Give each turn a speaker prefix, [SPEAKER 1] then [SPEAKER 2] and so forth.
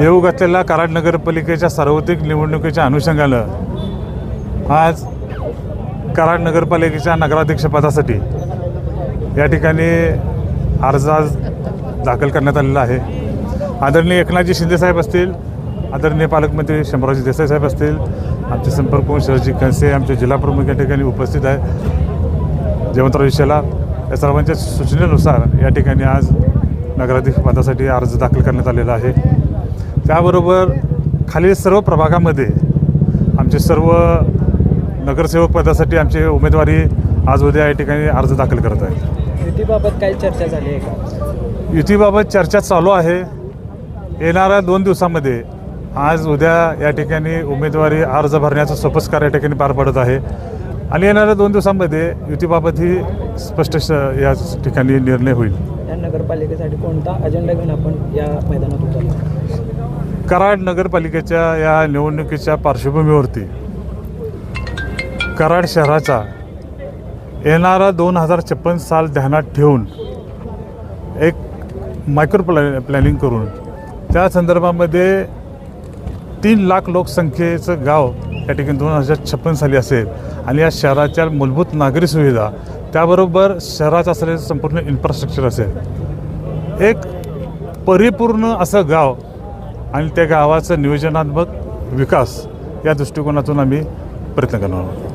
[SPEAKER 1] येऊ घातलेल्या कराड नगरपालिकेच्या सार्वत्रिक निवडणुकीच्या अनुषंगानं आज कराड नगरपालिकेच्या नगराध्यक्षपदासाठी या ठिकाणी अर्ज आज दाखल करण्यात आलेला आहे. आदरणीय एकनाथजी शिंदेसाहेब असतील आदरणीय पालकमंत्री शंभराजी देसाई साहेब असतील आमचे संपर्क शरजी कंसे कनसे आमचे जिल्हाप्रमुख या ठिकाणी उपस्थित आहे जयवंतराव विषयाला या सर्वांच्या सूचनेनुसार या ठिकाणी आज नगराध्यक्ष पदासाठी अर्ज दाखल करण्यात आलेला आहे. त्याबरोबर खालील सर्व प्रभागामध्ये आमचे सर्व नगरसेवक पदासाठी आमचे उमेदवारी आज उद्या या ठिकाणी अर्ज दाखल करत आहेत.
[SPEAKER 2] युतीबाबत काही चर्चा झाली आहे का?
[SPEAKER 1] युतीबाबत चर्चा चालू आहे. येणाऱ्या दोन दिवसामध्ये आज उद्या या ठिकाणी उमेदवारी अर्ज भरण्याचा सोपस्कार या ठिकाणी पार पडत आहे. आणि येणाऱ्या दोन दिवसामध्ये युतीबाबतही स्पष्ट श या ठिकाणी निर्णय होईल.
[SPEAKER 2] या नगरपालिकेसाठी कोणता अजेंडा घेऊन आपण या मैदानात उतरलो?
[SPEAKER 1] कराड नगरपालिकेच्या या निवडणुकीच्या पार्श्वभूमीवरती कराड शहराचा येणारा दोन हजार छप्पन साल ध्यानात ठेवून एक मायक्रो प्लॅ प्लॅनिंग करून त्या संदर्भामध्ये तीन लाख लोकसंख्येचं गाव या ठिकाणी दोन हजार छप्पन साली असेल. आणि या शहराच्या मूलभूत नागरी सुविधा त्याबरोबर शहराचं असलेलं संपूर्ण इन्फ्रास्ट्रक्चर असेल. एक परिपूर्ण असं गाव आणि त्या गावाचं नियोजनात्मक विकास या दृष्टिकोनातून आम्ही प्रयत्न करणार आहोत.